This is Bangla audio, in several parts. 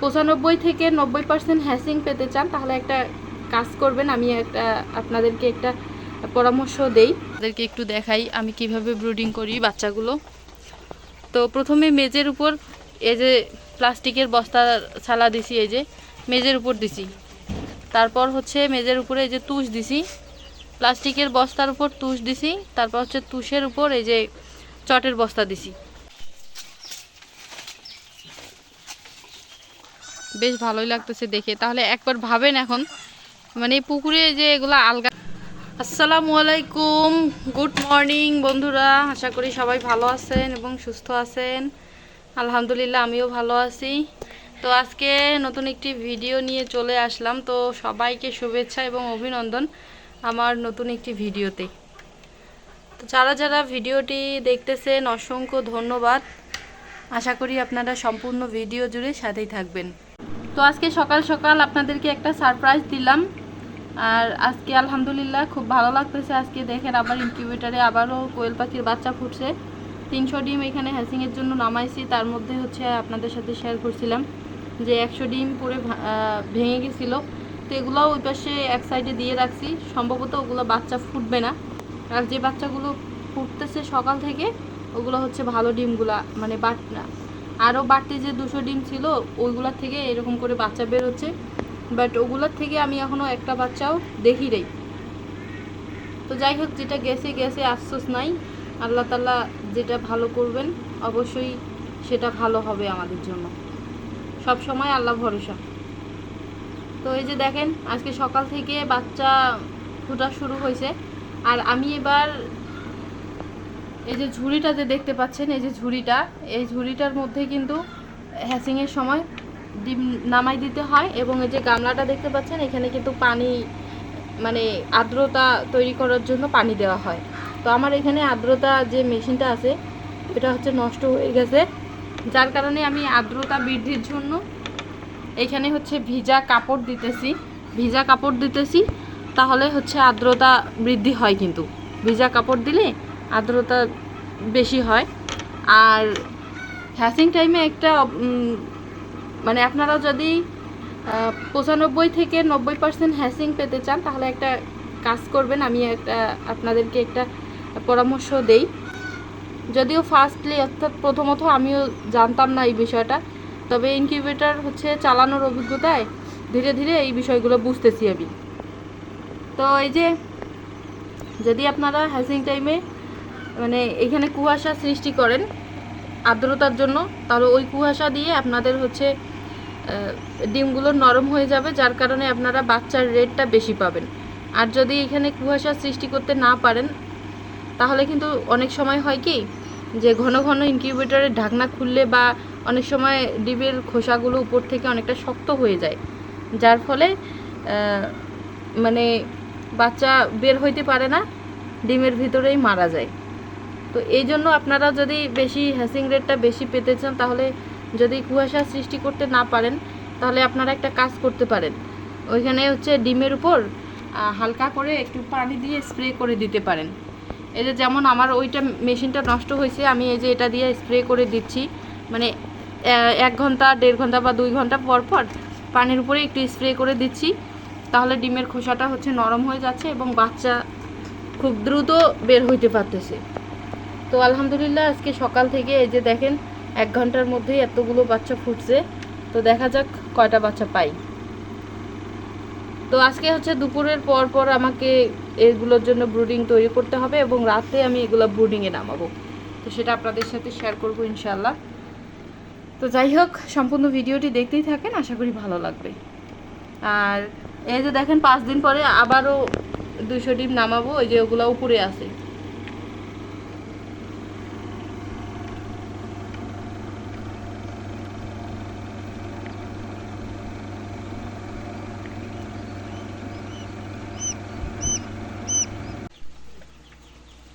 পঁচানব্বই থেকে নব্বই পার্সেন্ট হ্যাসিং পেতে চান, তাহলে একটা কাজ করবেন। আমি একটা আপনাদেরকে একটা পরামর্শ দেই। তাদেরকে একটু দেখাই আমি কীভাবে ব্রুডিং করি বাচ্চাগুলো। তো প্রথমে মেজের উপর এই যে প্লাস্টিকের বস্তা ছালা দিছি, এই যে মেজের উপর দিছি। তারপর হচ্ছে মেজের উপরে এই যে তুষ দিছি। প্লাস্টিকের বস্তার উপর তুষ দিছি, তারপর হচ্ছে তুষের উপর এই যে চটের বস্তা দিছি। বেশ ভালোই লাগতেছে দেখে। তাহলে একবার ভাবেন এখন। মানে পুকুরে যে এগুলো আলগা আসসালামু আলাইকুম। গুড মর্নিং বন্ধুরা। আশা করি সবাই ভালো আছেন এবং সুস্থ আছেন। আলহামদুলিল্লাহ আমিও ভালো আছি। তো আজকে নতুন একটি ভিডিও নিয়ে চলে আসলাম। তো সবাইকে শুভেচ্ছা এবং অভিনন্দন আমার নতুন একটি ভিডিওতে। তো যারা যারা ভিডিওটি দেখতেছেন, অসংখ্য ধন্যবাদ। আশা করি আপনারা সম্পূর্ণ ভিডিও জুড়ে সাথেই থাকবেন। তো আজকে সকাল সকাল আপনাদেরকে একটা সারপ্রাইজ দিলাম। আর আজকে আলহামদুলিল্লাহ খুব ভালো লাগতেছে। আজকে দেখেন আবার ইনকিউবেটারে আবারও কোয়েল পাখির বাচ্চা ফুটছে। তিনশো ডিম এখানে হ্যাসিংয়ের জন্য নামাইছি। তার মধ্যে হচ্ছে আপনাদের সাথে শেয়ার করছিলাম যে একশো ডিম পুরো ভেঙে গেছিল। তো এগুলো ওই পাশে এক সাইডে দিয়ে রাখছি। সম্ভবত ওগুলো বাচ্চা ফুটবে না। আর যে বাচ্চাগুলো ফুটতেছে সকাল থেকে, ওগুলো হচ্ছে ভালো ডিমগুলা মানে বাট আরও বাড়তি যে দুশো ডিম ছিল ওইগুলোর থেকে এরকম করে বাচ্চা বের হচ্ছে বাট ওগুলোর থেকে আমি এখনও একটা বাচ্চাও দেখি নেই। তো যাই হোক, যেটা গেছে গেছে, আফসোস নাই। আল্লাহ তাল্লাহ যেটা ভালো করবেন, অবশ্যই সেটা ভালো হবে আমাদের জন্য। সব সময় আল্লাহ ভরসা। তো এই যে দেখেন, আজকে সকাল থেকে বাচ্চা ফোটা শুরু হয়েছে। আর আমি এবার এই যে ঝুড়িটা যে দেখতে পাচ্ছেন, এই যে ঝুড়িটা, এই ঝুড়িটার মধ্যে কিন্তু হ্যাসিংয়ের সময় ডিম নামাই দিতে হয় এবং এই যে গামলাটা দেখতে পাচ্ছেন, এখানে কিন্তু পানি মানে আর্দ্রতা তৈরি করার জন্য পানি দেওয়া হয়। তো আমার এখানে আর্দ্রতা যে মেশিনটা আছে, এটা হচ্ছে নষ্ট হয়ে গেছে। যার কারণে আমি আর্দ্রতা বৃদ্ধির জন্য এখানে হচ্ছে ভিজা কাপড় দিতেছি। ভিজা কাপড় দিতেছি, তাহলে হচ্ছে আর্দ্রতা বৃদ্ধি হয় কিন্তু। ভিজা কাপড় দিলে আর্দ্রতা বেশি হয়। আর হ্যাসিং টাইমে একটা মানে আপনারা যদি পঁচানব্বই থেকে নব্বই পার্সেন্ট হ্যাসিং পেতে চান, তাহলে একটা কাজ করবেন। আমি একটা, আপনাদেরকে একটা পরামর্শ দেই। যদিও ফার্স্টলি অর্থাৎ প্রথমত আমিও জানতাম না এই বিষয়টা, তবে ইনকিউবেটর হচ্ছে চালানোর অভিজ্ঞতায় ধীরে ধীরে এই বিষয়গুলো বুঝতেছি আমি। তো এই যে, যদি আপনারা হ্যাসিং টাইমে মানে এখানে কুয়াশা সৃষ্টি করেন আর্দ্রতার জন্য। তাহলে ওই কুয়াশা দিয়ে আপনাদের হচ্ছে ডিমগুলো নরম হয়ে যাবে, যার কারণে আপনারা বাচ্চার রেটটা বেশি পাবেন। আর যদি এখানে কুয়াশা সৃষ্টি করতে না পারেন, তাহলে কিন্তু অনেক সময় হয় কি, যে ঘন ঘন ইনকিউবেটরের ঢাকনা খুললে বা অনেক সময় ডিমের খোসাগুলো উপর থেকে অনেকটা শক্ত হয়ে যায়। যার ফলে মানে বাচ্চা বের হইতে পারে না, ডিমের ভিতরেই মারা যায়। তো এই জন্য আপনারা যদি বেশি হ্যাসিং রেটটা বেশি পেতে চান, তাহলে যদি কুয়াশা সৃষ্টি করতে না পারেন, তাহলে আপনারা একটা কাজ করতে পারেন। ওইখানে হচ্ছে ডিমের উপর হালকা করে একটু পানি দিয়ে স্প্রে করে দিতে পারেন। এই যে যেমন আমার ওইটা মেশিনটা নষ্ট হয়েছে, আমি এই যে এটা দিয়ে স্প্রে করে দিচ্ছি। মানে এক ঘণ্টা, দেড় ঘণ্টা বা দুই ঘণ্টা পর পর পানির উপরে একটু স্প্রে করে দিচ্ছি। তাহলে ডিমের খোসাটা হচ্ছে নরম হয়ে যাচ্ছে এবং বাচ্চা খুব দ্রুত বের হইতে পারতেছে। তো আলহামদুলিল্লাহ আজকে সকাল থেকে এই যে দেখেন, এক ঘণ্টার মধ্যেই এতগুলো বাচ্চা ফুটছে। তো দেখা যাক কয়টা বাচ্চা পাই। তো আজকে হচ্ছে দুপুরের পর পর আমাকে এগুলোর জন্য ব্রুডিং তৈরি করতে হবে এবং রাতে আমি এগুলো ব্রুডিংয়ে নামাবো। তো সেটা আপনাদের সাথে শেয়ার করব ইনশাল্লাহ তো যাই হোক, সম্পূর্ণ ভিডিওটি দেখতেই থাকেন, আশা করি ভালো লাগবে। আর এই যে দেখেন, পাঁচ দিন পরে আবারও দুইশো ডিম নামাবো ওই যে ওগুলো উপরে আছে।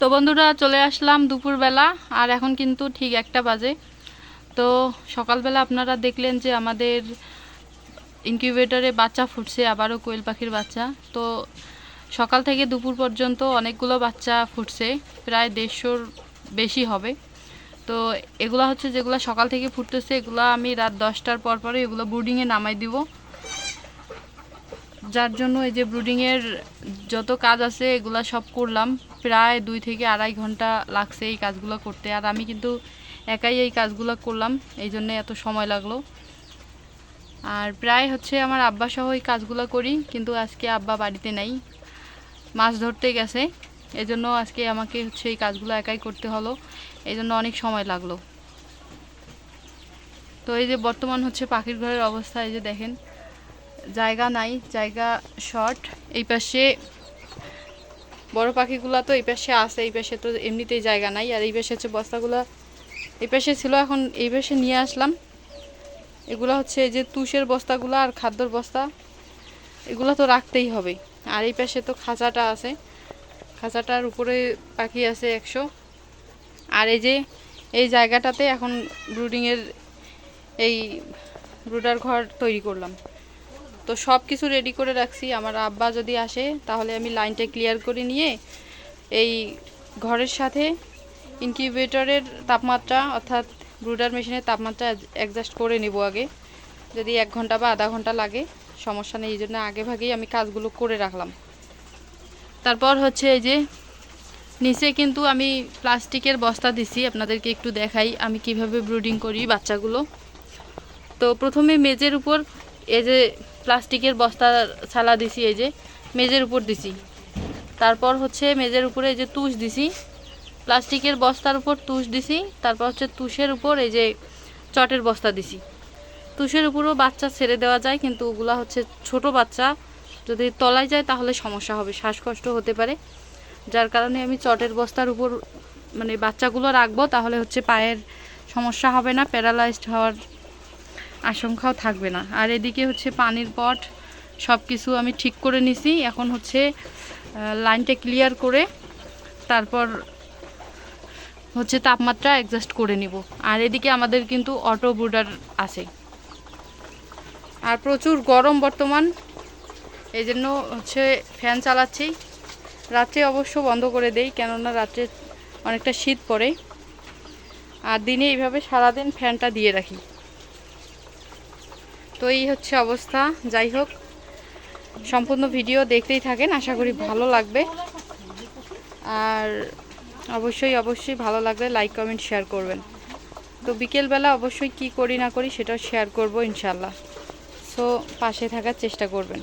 তো বন্ধুরা চলে আসলাম দুপুরবেলা, আর এখন কিন্তু ঠিক একটা বাজে। তো সকালবেলা আপনারা দেখলেন যে আমাদের ইনকিউবেটরে বাচ্চা ফুটছে, আবারও কোয়েল পাখির বাচ্চা। তো সকাল থেকে দুপুর পর্যন্ত অনেকগুলো বাচ্চা ফুটছে, প্রায় দেড়শোর বেশি হবে। তো এগুলা হচ্ছে যেগুলো সকাল থেকে ফুটতেছে, এগুলো আমি রাত দশটার পর পরে এগুলো বোর্ডিংয়ে নামাই দিব। যার জন্য এই যে ব্রুডিংয়ের যত কাজ আছে, এগুলা সব করলাম। প্রায় দুই থেকে আড়াই ঘণ্টা লাগছে এই কাজগুলো করতে। আর আমি কিন্তু একাই এই কাজগুলো করলাম, এই জন্য এত সময় লাগল। আর প্রায় হচ্ছে আমার আব্বা সহ এই কাজগুলো করি, কিন্তু আজকে আব্বা বাড়িতে নেই। মাছ ধরতে গেছে, এজন্য আজকে আমাকে হচ্ছে এই কাজগুলো একাই করতে হলো। এই জন্য অনেক সময় লাগল। তো এই যে বর্তমান হচ্ছে পাখির ঘরের অবস্থা, এই যে দেখেন। জায়গা নাই, জায়গা শর্ট এই পাশে বড় পাখিগুলো তো এই পাশে আছে, এই পাশে তো এমনিতেই জায়গা নাই। আর এই পাশে হচ্ছে বস্তাগুলো, এই পাশে ছিল এখন এই পাশে নিয়ে আসলাম। এগুলো হচ্ছে এই যে তুষের বস্তাগুলো আর খাদ্যর বস্তা, এগুলো তো রাখতেই হবে। আর এই পাশে তো খাঁচাটা আছে, খাঁচাটার উপরে পাখি আছে একশো। আর এই যে, এই জায়গাটাতে এখন ব্রুডিংয়ের এই ব্রুডার ঘর তৈরি করলাম। তো সব কিছু রেডি করে রাখছি। আমার আব্বা যদি আসে, তাহলে আমি লাইনটা ক্লিয়ার করে নিয়ে এই ঘরের সাথে ইনকিউবেটরের তাপমাত্রা অর্থাৎ ব্রুডার মেশিনের তাপমাত্রা অ্যাডজাস্ট করে নেব আগে। যদি এক ঘণ্টা বা আধা ঘণ্টা লাগে, সমস্যা নেই, এই জন্য আগে ভাগেই আমি কাজগুলো করে রাখলাম। তারপর হচ্ছে এই যে, নিচে কিন্তু আমি প্লাস্টিকের বস্তা দিছি, আপনাদেরকে একটু দেখাই আমি কীভাবে ব্রুডিং করি বাচ্চাগুলো। তো প্রথমে মেজের উপর এই যে প্লাস্টিকের বস্তা ছালা দিছি, এই যে মেজের উপর দিছি। তারপর হচ্ছে মেজের উপরে এই যে তুষ দিছি। প্লাস্টিকের বস্তার উপর তুষ দিছি, তারপর হচ্ছে তুষের উপর এই যে চটের বস্তা দিছি। তুষের উপরও বাচ্চা ছেড়ে দেওয়া যায়, কিন্তু ওগুলা হচ্ছে ছোট বাচ্চা। যদি তলায় যায় তাহলে সমস্যা হবে, শ্বাসকষ্ট হতে পারে। যার কারণে আমি চটের বস্তার উপর মানে বাচ্চাগুলো রাখব, তাহলে হচ্ছে পায়ের সমস্যা হবে না, প্যারালাইজড হওয়ার আশঙ্কাও থাকবে না। আর এদিকে হচ্ছে পানির পট সব কিছু আমি ঠিক করে নিছি। এখন হচ্ছে লাইনটা ক্লিয়ার করে তারপর হচ্ছে তাপমাত্রা অ্যাডজাস্ট করে নিব। আর এদিকে আমাদের কিন্তু অটো ব্রুডার আছে। আর প্রচুর গরম বর্তমান। এই জন্য হচ্ছে ফ্যান চালাচ্ছি। রাত্রে অবশ্য বন্ধ করে দেই, কেননা রাত্রে অনেকটা শীত পড়ে। আর দিনে এইভাবে সারাদিন ফ্যানটা দিয়ে রাখি। তো এই হচ্ছে অবস্থা, যাই হোক, সম্পূর্ণ ভিডিও দেখতেই থাকেন, আশা করি ভালো লাগবে। আর অবশ্যই অবশ্যই ভালো লাগলে লাইক কমেন্ট শেয়ার করবেন। তো বিকেলবেলা অবশ্যই কি করি না করি সেটাও শেয়ার করব ইনশাল্লাহ সো পাশে থাকার চেষ্টা করবেন।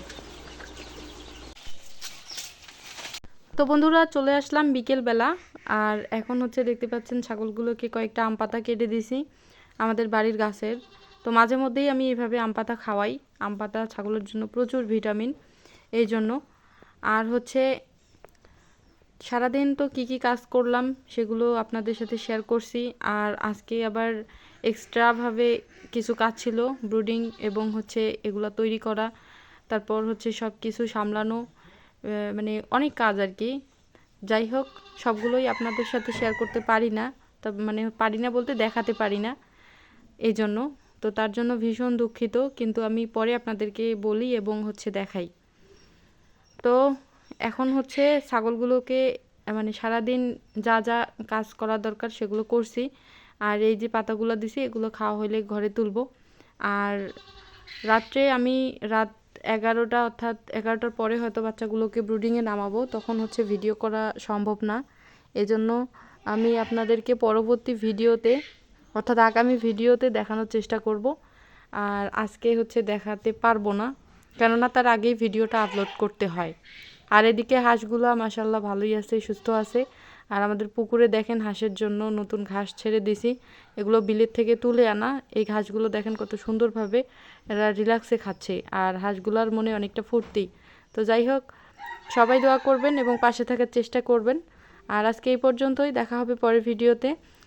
তো বন্ধুরা, চলে আসলাম বিকেলবেলা। আর এখন হচ্ছে দেখতে পাচ্ছেন ছাগলগুলোকে কয়েকটা আম পাতা কেটে দিছি, আমাদের বাড়ির গাছের। তো মাঝে মধ্যেই আমি এভাবে আম পাতা খাওয়াই। আম পাতা, ছাগলের জন্য প্রচুর ভিটামিন এই জন্য। আর হচ্ছে সারাদিন তো কি কি কাজ করলাম সেগুলো আপনাদের সাথে শেয়ার করছি। আর আজকে আবার এক্সট্রাভাবে কিছু কাজ ছিল ব্রুডিং এবং হচ্ছে এগুলো তৈরি করা, তারপর হচ্ছে সব কিছু সামলানো মানে অনেক কাজ আর কি। যাই হোক, সবগুলোই আপনাদের সাথে শেয়ার করতে পারি না, তা মানে পারি না বলতে দেখাতে পারি না, এই জন্য। তো তার জন্য ভীষণ দুঃখিত, কিন্তু আমি পরে আপনাদেরকে বলি এবং হচ্ছে দেখাই। তো এখন হচ্ছে ছাগলগুলোকে মানে সারাদিন যা যা কাজ করা দরকার সেগুলো করছি। আর এই যে পাতাগুলো দিছি, এগুলো খাওয়া হলে ঘরে তুলব। আর রাত্রে আমি রাত এগারোটা অর্থাৎ এগারোটার পরে হয়তো বাচ্চাগুলোকে ব্রুডিংয়ে নামাবো, তখন হচ্ছে ভিডিও করা সম্ভব না। এজন্য আমি আপনাদেরকে পরবর্তী ভিডিওতে অর্থাৎ আগামী ভিডিওতে দেখানোর চেষ্টা করব। আর আজকে হচ্ছে দেখাতে পারব না, কেননা তার আগেই ভিডিওটা আপলোড করতে হয়। আর এদিকে হাঁসগুলো মাসাল্লাহ ভালোই আছে, সুস্থ আছে। আর আমাদের পুকুরে দেখেন হাঁসের জন্য নতুন ঘাস ছেড়ে দিছি। এগুলো বিলের থেকে তুলে আনা। এই ঘাসগুলো দেখেন কত সুন্দরভাবে এরা রিল্যাক্সে খাচ্ছে। আর হাঁসগুলোর মনে অনেকটা ফুর্তি। তো যাই হোক, সবাই দোয়া করবেন এবং পাশে থাকার চেষ্টা করবেন। আর আজকে এই পর্যন্তই, দেখা হবে পরের ভিডিওতে।